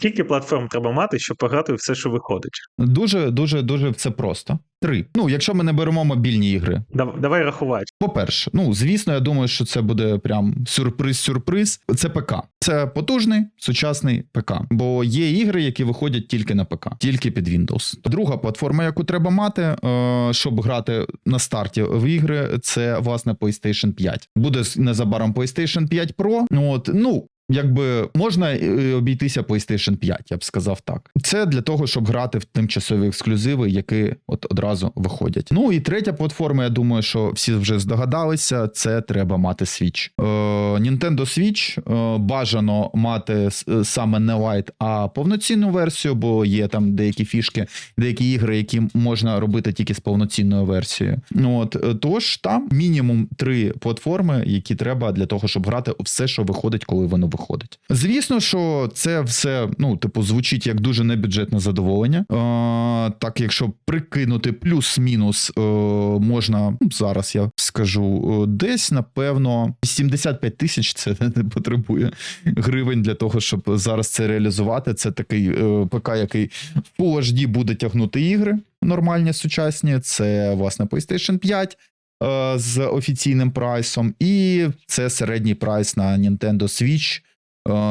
Скільки платформ треба мати, щоб пограти все, що виходить? Дуже, дуже, дуже це просто. Три. Ну, якщо ми не беремо мобільні ігри. Дав- Давай рахувати. По-перше, ну звісно, я думаю, що це буде прям сюрприз-сюрприз. Це ПК. Це потужний сучасний ПК. Бо є ігри, які виходять тільки на ПК, тільки під Windows. Друга платформа, яку треба мати, е, щоб грати на старті в ігри, це власне PlayStation 5. Буде незабаром PlayStation 5 Pro. От, ну. Якби можна е, обійтися PlayStation 5, я б сказав так. Це для того, щоб грати в тимчасові ексклюзиви, які от одразу виходять. Ну і третя платформа, я думаю, що всі вже здогадалися, це треба мати Switch. Е, Nintendo Switch е, бажано мати саме не Lite, а повноцінну версію, бо є там деякі фішки, деякі ігри, які можна робити тільки з повноцінною версією. Ну от е, тож там мінімум три платформи, які треба для того, щоб грати все, що виходить, коли воно виходить. Звісно, що це все, ну, типу, звучить як дуже небюджетне задоволення. Е, так, якщо прикинути плюс-мінус, е, можна ну, зараз я скажу, е, десь напевно 75 тисяч це не потребує гривень для того, щоб зараз це реалізувати. Це такий е, ПК, який в Full HD буде тягнути ігри нормальні, сучасні. Це власне PlayStation 5 е, з офіційним прайсом, і це середній прайс на Nintendo Switch.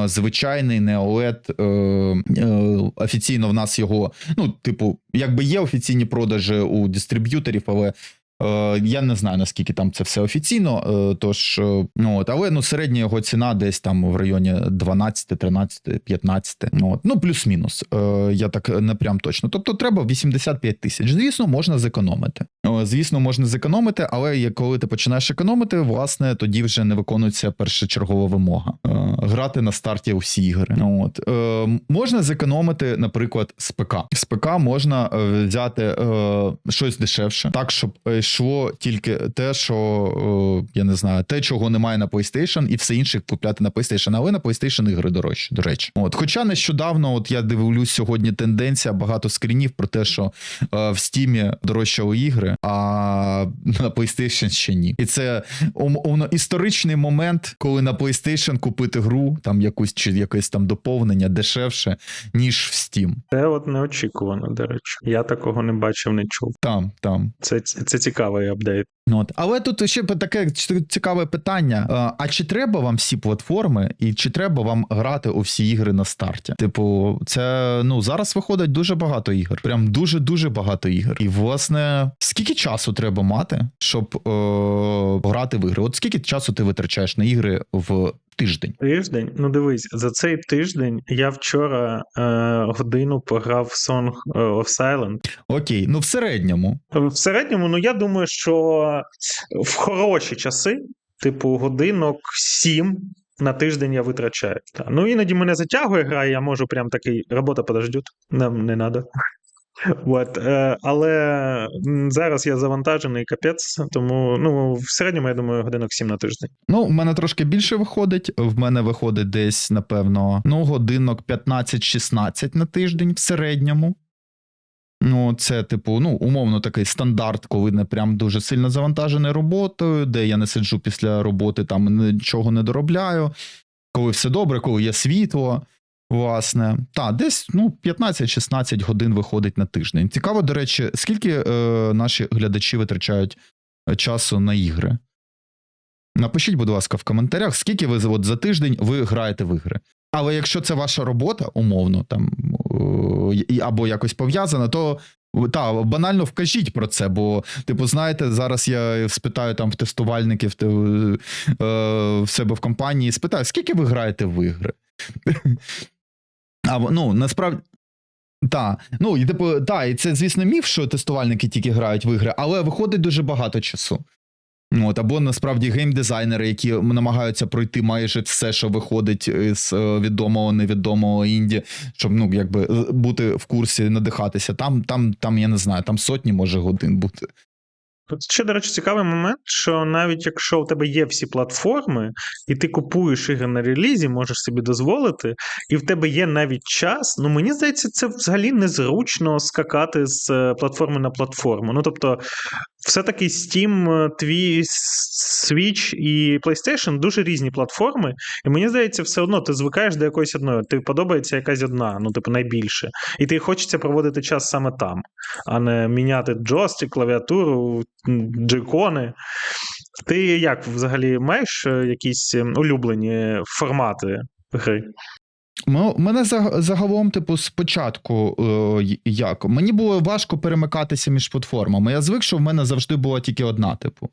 е, Звичайний не OLED. е, е, Офіційно в нас його, ну, типу, якби є офіційні продажі у дистриб'юторів, але е, я не знаю наскільки там це все офіційно. е, Тож, е, ну от, але ну, середня його ціна десь там в районі 12, 13, 15. Ну, от, ну плюс-мінус. Е, Я так не прям точно. Тобто треба 85 тисяч. Звісно, можна зекономити. Е, Звісно, можна зекономити, але коли ти починаєш економити, власне, тоді вже не виконується першочергова вимога. Е, Грати на старті усі ігри. Ну, От. Е, Можна зекономити, наприклад, з ПК. З ПК можна е, взяти е, щось дешевше, так, щоб е, йшло тільки те, що е, я не знаю, те, чого немає на PlayStation, і все інше купляти на PlayStation, але на PlayStation ігри дорожчі, до речі. От. Хоча нещодавно, от я дивлюсь сьогодні тенденція, багато скрінів про те, що е, в Steam дорожчали ігри, а на PlayStation ще ні. І це історичний момент, коли на PlayStation купити гру, там якусь чи якесь там доповнення дешевше, ніж в Steam. Це от неочікувано, до речі. Я такого не бачив, не чув. Там, там. Це, це цікавий апдейт. От. Але тут ще таке цікаве питання: А, а чи треба вам всі платформи, і чи треба вам грати у всі ігри на старті? Типу, це ну зараз виходить дуже багато ігор. Прям дуже дуже багато ігор. І власне, скільки часу треба мати, щоб е, грати в ігри? От скільки часу ти витрачаєш на ігри в тиждень? Тиждень. Ну дивись, за цей тиждень я вчора е, годину пограв в Song of Silence. Окей, ну в середньому. В середньому, ну я думаю, що в хороші часи, типу, годинок сім. На тиждень я витрачаю. Та. Ну іноді мене затягує гра, і я можу прям такий робота подождет, нам не треба. От, е, але зараз я завантажений капець, тому ну, в середньому, я думаю, годинок 7 на тиждень. Ну, в мене трошки більше виходить. В мене виходить десь, напевно, ну, годинок 15-16 на тиждень в середньому. Ну, це, типу, ну, умовно такий стандарт, коли не прям дуже сильно завантажений роботою, де я не сиджу після роботи, там нічого не доробляю. Коли все добре, коли є світло. Власне, та десь ну 15-16 годин виходить на тиждень. Цікаво, до речі, скільки е, наші глядачі витрачають е, часу на ігри? Напишіть, будь ласка, в коментарях, скільки ви от, за тиждень ви граєте в ігри. Але якщо це ваша робота, умовно, там е, або якось пов'язана, то та банально вкажіть про це. Бо, типу, знаєте, зараз я спитаю там в тестувальників те- е, в себе в компанії, спитаю, скільки ви граєте в ігри? А, ну, насправді. Так, ну і типу, та, і це, звісно, міф, що тестувальники тільки грають в ігри, але виходить дуже багато часу. От, або насправді геймдизайнери, які намагаються пройти майже все, що виходить з е, відомого, невідомого інді, щоб ну, якби бути в курсі, надихатися. Там, там, там, я не знаю, там сотні може годин бути. Тут ще, до речі, цікавий момент, що навіть якщо у тебе є всі платформи, і ти купуєш ігри на релізі, можеш собі дозволити, і в тебе є навіть час, ну мені здається, це взагалі незручно скакати з е, платформи на платформу. Ну тобто, все-таки Steam, е, твій Switch і PlayStation дуже різні платформи, і мені здається, все одно ти звикаєш до якоїсь одної. Тобі подобається якась одна, ну, типу, найбільше. І ти хочеться проводити час саме там, а не міняти джойстик, клавіатуру, м, джойкони. Ти як взагалі маєш е, якісь е, улюблені формати гри? Мене за- загалом, типу, спочатку е, як мені було важко перемикатися між платформами. Я звик, що в мене завжди була тільки одна, типу.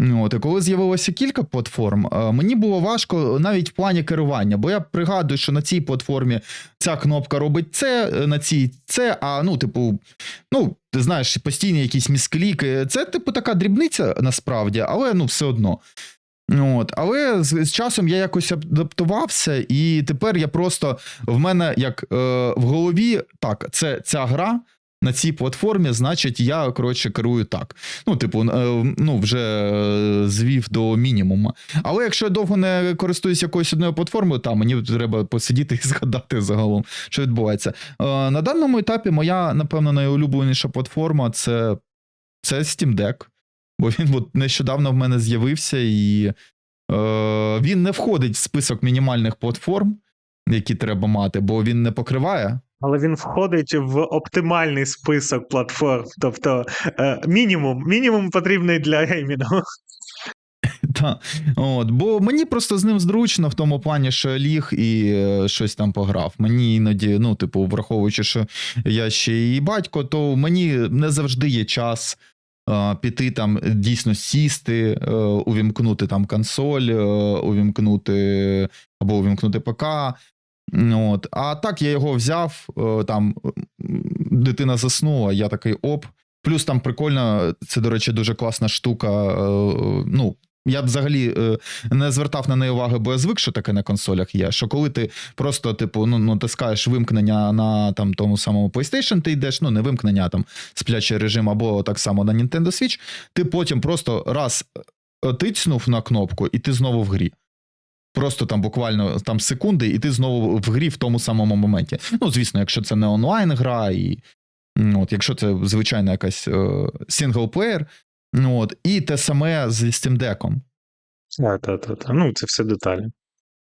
От, і коли з'явилося кілька платформ, е, мені було важко навіть в плані керування, бо я пригадую, що на цій платформі ця кнопка робить це, е, на цій це, а ну, типу, ну, ти знаєш, постійні якісь міскліки. Це, типу, така дрібниця насправді, але ну, все одно. Ну, От, але з, з часом я якось адаптувався, і тепер я просто в мене як е, в голові так, це ця гра на цій платформі, значить, я коротше керую так. Ну, типу, е, ну вже е, звів до мінімуму. Але якщо я довго не користуюсь якоюсь одною платформою, там мені треба посидіти і згадати загалом, що відбувається. Е, на даному етапі моя, напевно, найулюбленіша платформа це, це Steam Deck. Бо він от нещодавно в мене з'явився, і е, він не входить в список мінімальних платформ, які треба мати, бо він не покриває. Але він входить в оптимальний список платформ. Тобто е, мінімум, мінімум потрібний для геймінгу. Та, от, бо мені просто з ним зручно в тому плані, що я ліг і е, щось там пограв. Мені іноді, ну, типу, враховуючи, що я ще і батько, то мені не завжди є час. Е, Піти там дійсно сісти, е, увімкнути там консоль, е, увімкнути або увімкнути ПК. От. А так я його взяв, там дитина заснула, я такий оп. Плюс там прикольно, це, до речі, дуже класна штука. Ну, я б взагалі е, не звертав на неї уваги, бо я звик, що таке на консолях є. Що коли ти просто, типу, ну, натискаєш вимкнення на там тому самому PlayStation, ти йдеш, ну не вимкнення, там сплячий режим, або так само на Nintendo Switch, ти потім просто раз е, тицнув на кнопку, і ти знову в грі. Просто там буквально там секунди, і ти знову в грі в тому самому моменті. Ну, звісно, якщо це не онлайн гра, і от, якщо це звичайна якась синглплеєр, ну, от, і те саме з Steam Deck. Так, так, так. Ну, це все деталі.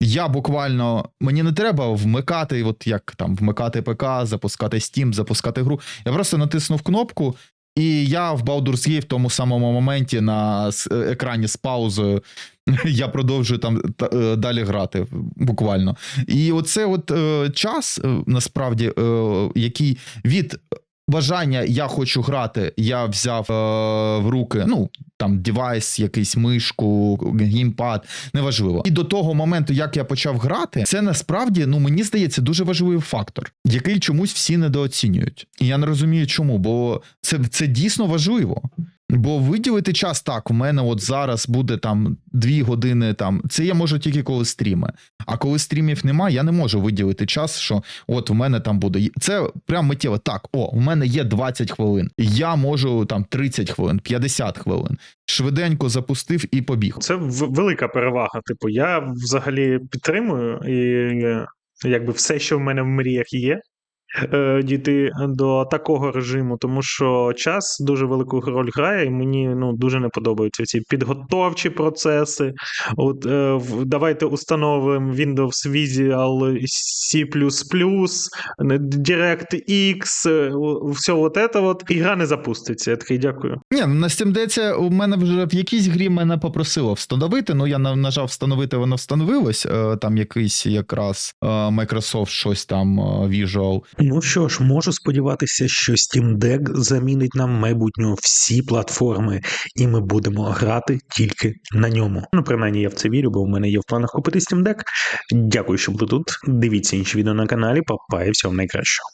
Я буквально мені не треба вмикати, от як там вмикати ПК, запускати Steam, запускати гру. Я просто натиснув кнопку, і я в Baldur's Gate в тому самому моменті на е, екрані з паузою я продовжую там е, далі грати, буквально. І оце от е, час, насправді, е, який від бажання я хочу грати, я взяв е, в руки, ну там девайс, якийсь мишку, геймпад, неважливо. І до того моменту, як я почав грати, це насправді, ну мені здається, дуже важливий фактор, який чомусь всі недооцінюють. І я не розумію, чому, бо це, це дійсно важливо. Бо виділити час так, у мене от зараз буде там дві години. Там це я можу тільки коли стріми. А коли стрімів немає, я не можу виділити час, що от у мене там буде. Це прям миттєво. Так, о, у мене є 20 хвилин. Я можу там 30 хвилин, 50 хвилин. Швиденько запустив і побіг. Це в- велика перевага. Типу, я взагалі підтримую і е, якби все, що в мене в мріях є. Е, Дійти до такого режиму, тому що час дуже велику роль грає, і мені ну дуже не подобаються ці підготовчі процеси. От е, давайте установимо Windows Visual C++, DirectX, е, все от це от, і гра не запуститься. Я такий дякую. Ні, ну, на Steam Deck у мене вже в якійсь грі мене попросило встановити. Ну я на- нажав встановити, воно встановилось. Там якийсь якраз Microsoft щось там Visual. Ну що ж, можу сподіватися, що Steam Deck замінить нам в всі платформи, і ми будемо грати тільки на ньому. Ну, принаймні, я в це вірю, бо в мене є в планах купити Steam Deck. Дякую, що були тут. Дивіться інші відео на каналі. Папа і всього найкращого.